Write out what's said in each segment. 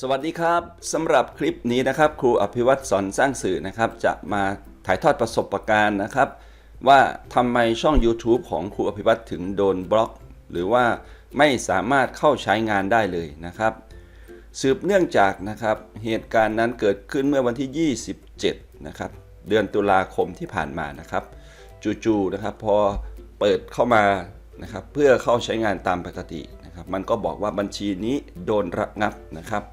สวัสดีครับสำหรับคลิปนี้นะครับ ครูอภิวัตรสอนสร้างสื่อนะครับ จะมาถ่ายทอดประสบการณ์นะครับ ว่าทำไมช่อง YouTube ของครูอภิวัตรถึงโดนบล็อก หรือว่าไม่สามารถเข้าใช้งานได้เลยนะครับ สืบเนื่องจากนะครับเหตุการณ์นั้นเกิดขึ้นเมื่อวันที่ 27 นะครับ เดือนตุลาคมที่ผ่านมานะครับ จู่ๆนะครับ พอเปิดเข้ามานะครับ เพื่อเข้าใช้งานตามปกตินะครับ มันก็บอกว่าบัญชีนี้โดนระงับนะครับ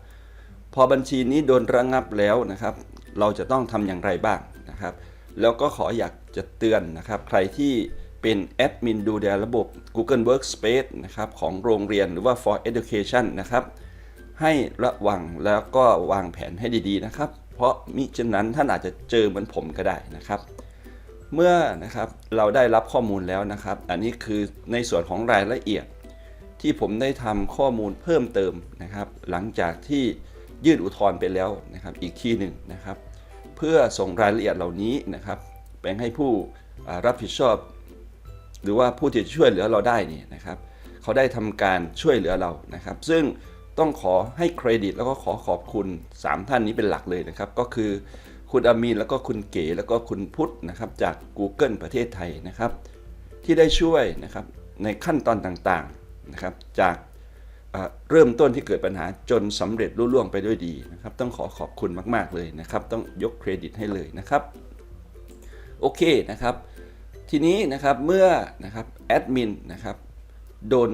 พอบัญชีนี้โดนระงับแล้วนะครับ เราจะต้องทำอย่างไรบ้างนะครับ แล้วก็ขออยากจะเตือนนะครับ ใครที่เป็นแอดมินดูแลระบบ Google Workspace นะครับของโรงเรียนหรือว่า for education นะครับ ให้ระวังแล้วก็วางแผนให้ดีๆนะครับ เพราะมิฉะนั้นท่านอาจจะเจอเหมือนผมก็ได้นะครับ เมื่อนะครับเราได้รับข้อมูลแล้วนะครับ อันนี้คือในส่วนของรายละเอียดที่ผมได้ทำข้อมูลเพิ่มเติมนะครับ หลังจากที่ ยื่นอุทธรณ์ไปแล้วนะครับอีกที่หนึ่งนะครับ เพื่อส่งรายละเอียดเหล่านี้นะครับไปให้ผู้รับผิดชอบ หรือว่าผู้ที่ช่วยเหลือเราได้นี่นะครับ เขาได้ทำการช่วยเหลือเรานะครับ ซึ่งต้องขอให้เครดิตแล้วก็ขอขอบคุณ 3 ท่านนี้เป็นหลักเลยนะครับ ก็คือคุณอามีนแล้วก็คุณเก๋แล้วก็คุณพุทธนะครับจาก Google ประเทศไทยนะครับ ที่ได้ช่วยนะครับในขั้นตอนต่างๆนะครับจาก เริ่มต้นที่เกิดปัญหาจนสำเร็จรุ่ล่วงไปด้วยดีนะครับ ต้องขอขอบคุณมาก ๆ เลยนะครับ ต้องยกเครดิตให้เลยนะครับ โอเคนะครับ ทีนี้นะครับเมื่อนะครับแอดมินนะครับโดน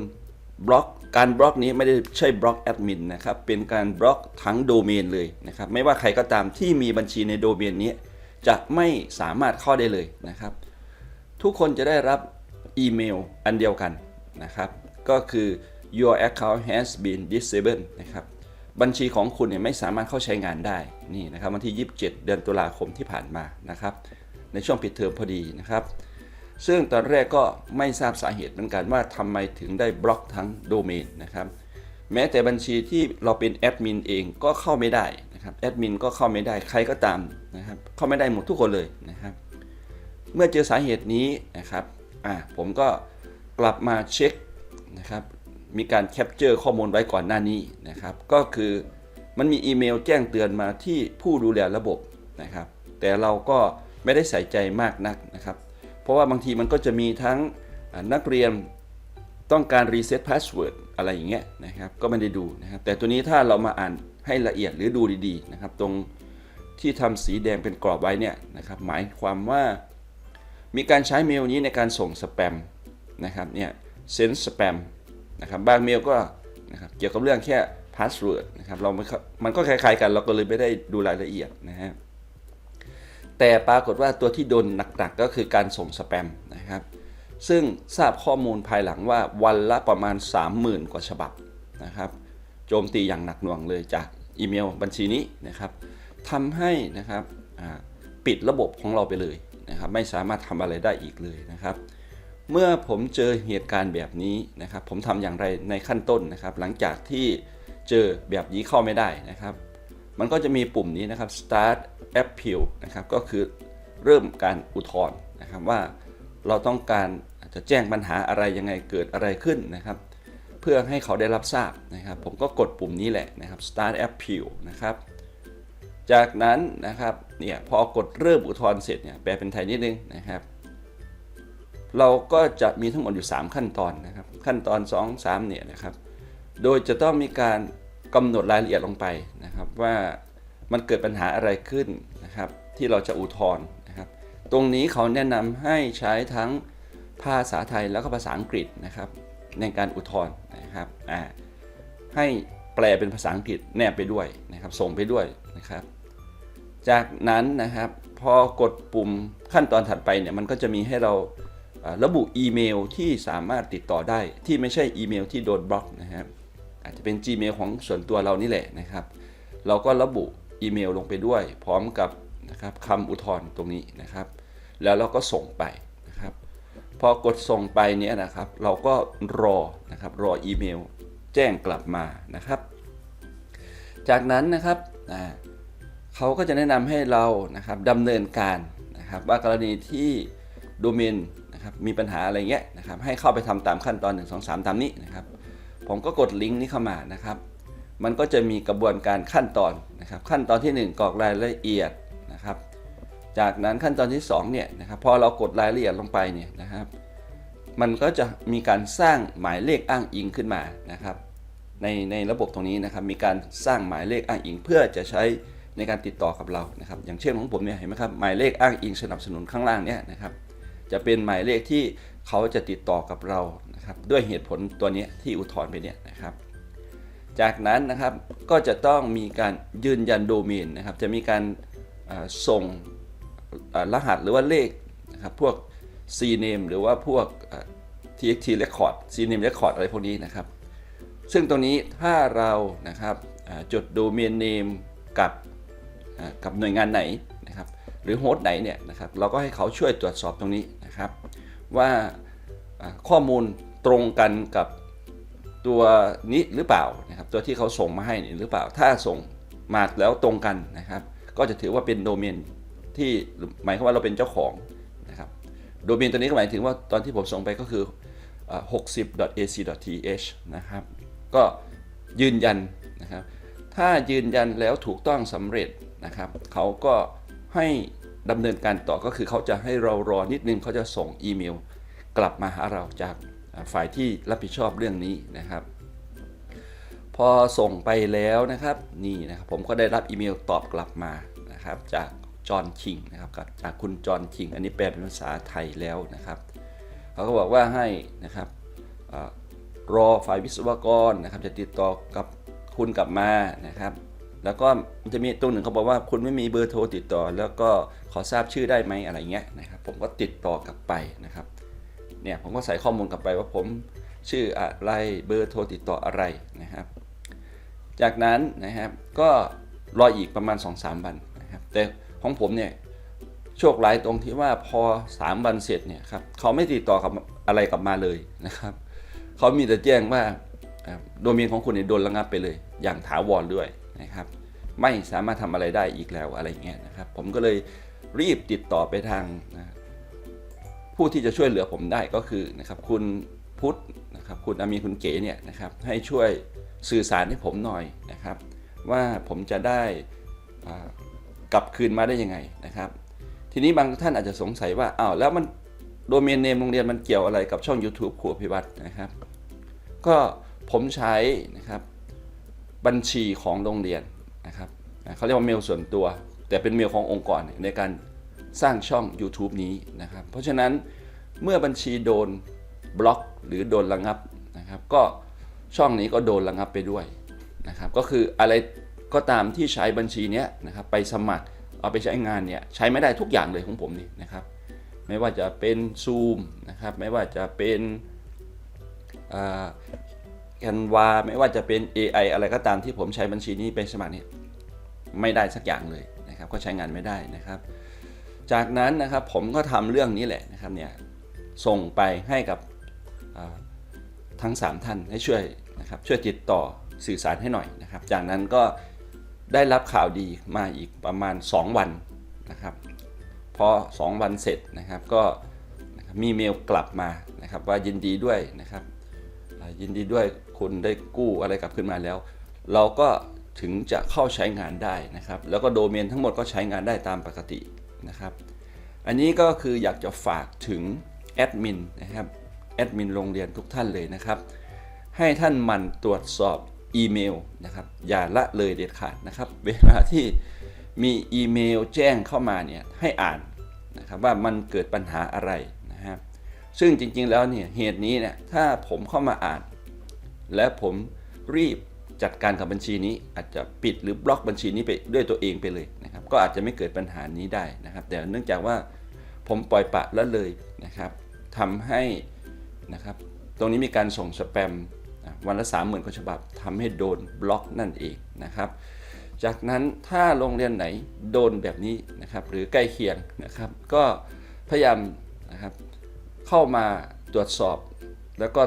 บล็อกการบล็อกนี้ไม่ได้ใช่บล็อกแอดมินนะครับเป็นการบล็อกทั้งโดเมนเลยนะครับไม่ว่าใครก็ตามที่มีบัญชีในโดเมนนี้ จะไม่สามารถเข้าได้เลยนะครับ ทุกคนจะได้รับอีเมลอันเดียวกันนะครับ ก็คือ your account has been disabled นะครับบัญชีของคุณเนี่ยไม่สามารถเข้าใช้งานได้นี่นะครับวันที่ 27 เดือนตุลาคมที่ผ่านมานะครับ ในช่วงปิดเทอมพอดีนะครับ ซึ่งตอนแรกก็ไม่ทราบสาเหตุเหมือนกันว่าทำไมถึงได้บล็อกทั้งโดเมนนะครับ แม้แต่บัญชีที่เราเป็นแอดมินเองก็เข้าไม่ได้นะครับแอดมินก็เข้าไม่ได้ใครก็ตามนะครับเข้าไม่ได้หมดทุกคนเลยนะครับ เมื่อเจอสาเหตุนี้นะครับอ่าผมก็กลับมาเช็คนะครับ มีการแคปเจอร์ข้อมูลไว้ก่อนหน้านี้นะครับ ก็คือมันมีอีเมลแจ้งเตือนมาที่ผู้ดูแลระบบนะครับ แต่เราก็ไม่ได้ใส่ใจมากนักนะครับ เพราะว่าบางทีมันก็จะมีทั้งนักเรียนต้องการรีเซ็ตพาสเวิร์ดอะไรอย่างเงี้ยนะครับ ก็ไม่ได้ดูนะครับ แต่ตัวนี้ถ้าเรามาอ่านให้ละเอียดหรือดูดีๆนะครับ ตรงที่ทำสีแดงเป็นกรอบไว้เนี่ยนะครับ หมายความว่ามีการใช้เมลนี้ในการส่งสแปมนะครับเนี่ยเซนสแปม นะครับบางเมลก็นะครับเกี่ยวกับเรื่องแค่พาสเวิร์ดนะครับเราไม่มันก็คล้ายๆกันเราก็เลยไม่ได้ดูรายละเอียดนะฮะแต่ปรากฏว่าตัวที่โดนหนักๆก็คือการส่งสแปมนะครับซึ่งทราบข้อมูลภายหลังว่าวันละประมาณ 30,000 กว่าฉบับนะครับโจมตีอย่างหนักหน่วงเลยจากอีเมลบัญชีนี้นะครับทำให้นะครับปิดระบบของเราไปเลยนะครับไม่สามารถทำอะไรได้อีกเลยนะครับ เมื่อผมเจอเหตุการณ์แบบนี้นะครับ ผมทำอย่างไรในขั้นต้นนะครับ หลังจากที่เจอแบบนี้เข้าไม่ได้นะครับ มันก็จะมีปุ่มนี้นะครับ start appeal นะครับ ก็คือเริ่มการอุทธรณ์นะครับว่าเราต้องการจะแจ้งปัญหาอะไรยังไงเกิดอะไรขึ้นนะครับ เพื่อให้เขาได้รับทราบนะครับ ผมก็กดปุ่มนี้แหละนะครับ start appeal นะครับ จากนั้นนะครับเนี่ยพอกดเริ่มอุทธรณ์เสร็จเนี่ยแปลเป็นไทยนิดนึงนะครับ เราก็จะมีทั้งหมดอยู่ 3 ขั้นตอนนะครับ ขั้นตอน 2 3เนี่ยนะครับ โดยจะต้องมีการกำหนดรายละเอียดลงไปนะครับ ว่ามันเกิดปัญหาอะไรขึ้นนะครับ ที่เราจะอุทธรณ์นะครับ ตรงนี้เขาแนะนำให้ใช้ทั้งภาษาไทยแล้วก็ภาษาอังกฤษนะครับ ในการอุทธรณ์นะครับอ่าให้แปลเป็นภาษาอังกฤษแนบไปด้วยนะครับ ส่งไปด้วยนะครับ จากนั้นนะครับพอกดปุ่มขั้นตอนถัดไปเนี่ยมันก็จะมีให้เรา ระบุอีเมลที่สามารถติดต่อได้ที่ไม่ใช่อีเมลที่โดนบล็อกนะครับอาจจะเป็น Gmail ของส่วนตัวเรานี่แหละนะครับ เราก็ระบุอีเมลลงไปด้วย พร้อมกับนะครับคำอุทธรณ์ตรงนี้นะครับ แล้วเราก็ส่งไปนะครับ พอกดส่งไปเนี่ยนะครับ เราก็รอนะครับรออีเมลแจ้งกลับมานะครับ จากนั้นนะครับอ่าเขาก็จะแนะนำให้เรานะครับดำเนินการนะครับว่ากรณีที่โดเมน นะครับมีปัญหาอะไรเงี้ยนะครับให้เข้าไปทำตามขั้นตอน 1 2 3 ตามนี้นะครับ ผมก็กดลิงก์นี้เข้ามานะครับ มันก็จะมีกระบวนการขั้นตอนนะครับ ขั้นตอนที่ 1กรอกรายละเอียดนะครับ จากนั้นขั้นตอนที่2เนี่ยนะครับพอเรากดรายละเอียดลงไปเนี่ยนะครับ มันก็จะมีการสร้างหมายเลขอ้างอิงขึ้นมานะครับ ในในระบบตรงนี้นะครับ มีการสร้างหมายเลขอ้างอิง เพื่อจะใช้ในการติดต่อกับเรานะครับ อย่างเช่นของผมเนี่ยเห็นไหมครับหมายเลขอ้างอิงสนับสนุนข้างล่างเนี่ยนะครับ จะเป็นหมายเลขที่เขาจะติดต่อกับเรานะครับด้วยเหตุผลตัวนี้ที่อุทธรณ์ไปเนี่ยนะครับ จากนั้นนะครับก็จะต้องมีการยืนยันโดเมนนะครับ จะมีการส่งรหัสหรือว่าเลขนะครับพวก CNAME หรือว่าพวก TXT record CNAME record อะไรพวกนี้นะครับ ซึ่งตรงนี้ถ้าเรานะครับจดโดเมนเนมกับกับหน่วยงานไหน หรือโฮสต์ไหนเนี่ยนะครับเราก็ให้เขาช่วยตรวจสอบตรงนี้นะครับ ว่าข้อมูลตรงกันกับตัวนี้หรือเปล่านะครับตัวที่เขาส่งมาให้นี่หรือเปล่าถ้าส่งมาแล้วตรงกันนะครับ ก็จะถือว่าเป็นโดเมนที่หมายความว่าเราเป็นเจ้าของนะครับโดเมนตัวนี้ก็หมายถึงว่าตอนที่ผมส่งไปก็คือ 60.ac.th นะครับก็ยืนยันนะครับถ้ายืนยันแล้วถูกต้องสำเร็จนะครับเขาก็ ให้ดำเนินการต่อก็คือเขาจะให้เรารอนิดนึงเขาจะส่งอีเมล กลับมาหาเราจากฝ่ายที่รับผิดชอบเรื่องนี้นะครับ พอส่งไปแล้วนะครับนี่นะครับผมก็ได้รับอีเมลตอบกลับมานะครับจากจอห์นคิงนะครับกับจากคุณจอห์นคิงอันนี้แปลเป็นภาษาไทยแล้วนะครับเขาก็บอกว่าให้นะครับอรอฝ่ายวิศวกรนะครับจะติดต่อกับคุณกลับมานะครับ แล้วก็มันจะมีตรงหนึ่งเขาบอกว่าคุณไม่มีเบอร์โทรติดต่อ แล้วก็ขอทราบชื่อได้ไหมอะไรเงี้ยนะครับผมก็ติดต่อกลับไปนะครับเนี่ยผมก็ใส่ข้อมูลกลับไปว่าผมชื่ออะไรเบอร์โทรติดต่ออะไรนะครับ จากนั้นนะครับก็รออีกประมาณ 2-3 วันนะครับแต่ของผมเนี่ยโชคร้ายตรงที่ว่าพอ 3 วันเสร็จเนี่ยครับเขาไม่ติดต่อกับอะไรกลับมาเลยนะครับเขามีแต่แจ้งว่าโดเมนของคุณเนี่ยโดนระงับไปเลย อย่างถาวรด้วย นะครับไม่สามารถทำอะไรได้อีกแล้วอะไรเงี้ยนะครับผมก็เลยรีบติดต่อไปทางนะผู้ที่จะช่วยเหลือผมได้ก็คือนะครับคุณพุทธนะครับคุณอามีคุณเก๋เนี่ยนะครับให้ช่วยสื่อสารให้ผมหน่อยนะครับ ว่าผมจะได้กลับคืนมาได้ยังไงนะครับ ทีนี้บางท่านอาจจะสงสัยว่าอ้าวแล้วมันโดเมนเนมโรงเรียนมันเกี่ยวอะไรกับช่อง YouTube ครูอภิวัตรนะครับ ก็ผมใช้นะครับ บัญชีของโรงเรียนนะครับเขาเรียกว่าเมลส่วนตัว แต่เป็นเมลขององค์กรในการสร้างช่อง YouTube นี้นะครับ เพราะฉะนั้นเมื่อบัญชีโดนบล็อกหรือโดนระงับนะครับ ก็ช่องนี้ก็โดนระงับไปด้วยนะครับ ก็คืออะไรก็ตามที่ใช้บัญชีเนี้ยนะครับไปสมัครเอาไปใช้งานเนี่ยใช้ไม่ได้ทุกอย่างเลยของผมนี่นะครับ ไม่ว่าจะเป็น Zoom นะครับ ไม่ว่าจะเป็น แคนวาไม่ว่าจะเป็น AI อะไรก็ตามที่ผมใช้บัญชีนี้ไปสมัครเนี่ยไม่ได้สักอย่างเลยนะครับ ก็ใช้งานไม่ได้นะครับ จากนั้นนะครับผมก็ทำเรื่องนี้แหละนะครับเนี่ยส่งไปให้กับทั้ง 3 ท่านให้ช่วยนะครับช่วยติดต่อสื่อสารให้หน่อยนะครับ จากนั้นก็ได้รับข่าวดีมาอีกประมาณ 2 วันนะครับพอ 2 วันเสร็จนะครับก็มีเมลกลับมานะครับว่ายินดีด้วยนะครับ ยินดีด้วยคุณได้กู้อะไรกลับขึ้นมาแล้ว เราก็ถึงจะเข้าใช้งานได้นะครับ แล้วก็โดเมนทั้งหมดก็ใช้งานได้ตามปกตินะครับ อันนี้ก็คืออยากจะฝากถึงแอดมินนะครับแอดมินโรงเรียนทุกท่านเลยนะครับ ให้ท่านมันตรวจสอบอีเมลนะครับ อย่าละเลยเด็ดขาดนะครับ เวลาที่มีอีเมลแจ้งเข้ามาเนี่ยให้อ่านนะครับว่ามันเกิดปัญหาอะไรนะครับ ซึ่งจริงๆแล้วเนี่ยเหตุนี้เนี่ยถ้าผมเข้ามาอ่าน และผมรีบจัดการกับบัญชีนี้อาจจะปิดหรือบล็อกบัญชีนี้ไปด้วยตัวเองไปเลยนะครับ ก็อาจจะไม่เกิดปัญหานี้ได้นะครับ แต่เนื่องจากว่าผมปล่อยปะละเลยนะครับทำให้นะครับ ตรงนี้มีการส่งสแปมวันละ 3 0,000กว่าฉบับทำให้โดนบล็อกนั่นเองนะครับ จากนั้นถ้าโรงเรียนไหนโดนแบบนี้นะครับ หรือใกล้เคียงนะครับ ก็พยายามนะครับ เข้ามาตรวจสอบ แล้วก็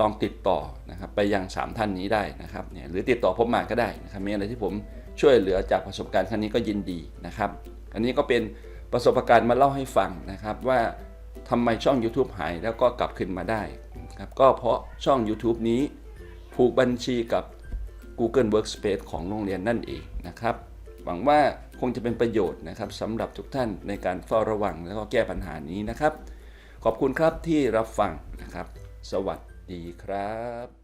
ลองติดต่อนะครับไปยัง 3 ท่านนี้ได้นะครับเนี่ยหรือติดต่อผมมาก็ได้นะครับมีอะไรที่ผมช่วยเหลือจากประสบการณ์ครั้งนี้ก็ยินดีนะครับ อันนี้ก็เป็นประสบการณ์มาเล่าให้ฟังนะครับว่าทำไมช่อง YouTube หายแล้วก็กลับขึ้นมาได้ครับก็เพราะช่อง YouTube นี้ผูกบัญชีกับ Google Workspace ของโรงเรียนนั่นเองนะครับ หวังว่าคงจะเป็นประโยชน์นะครับสำหรับทุกท่านในการเฝ้าระวังแล้วก็แก้ปัญหานี้นะครับ ขอบคุณครับที่รับฟังนะครับ สวัสดีครับ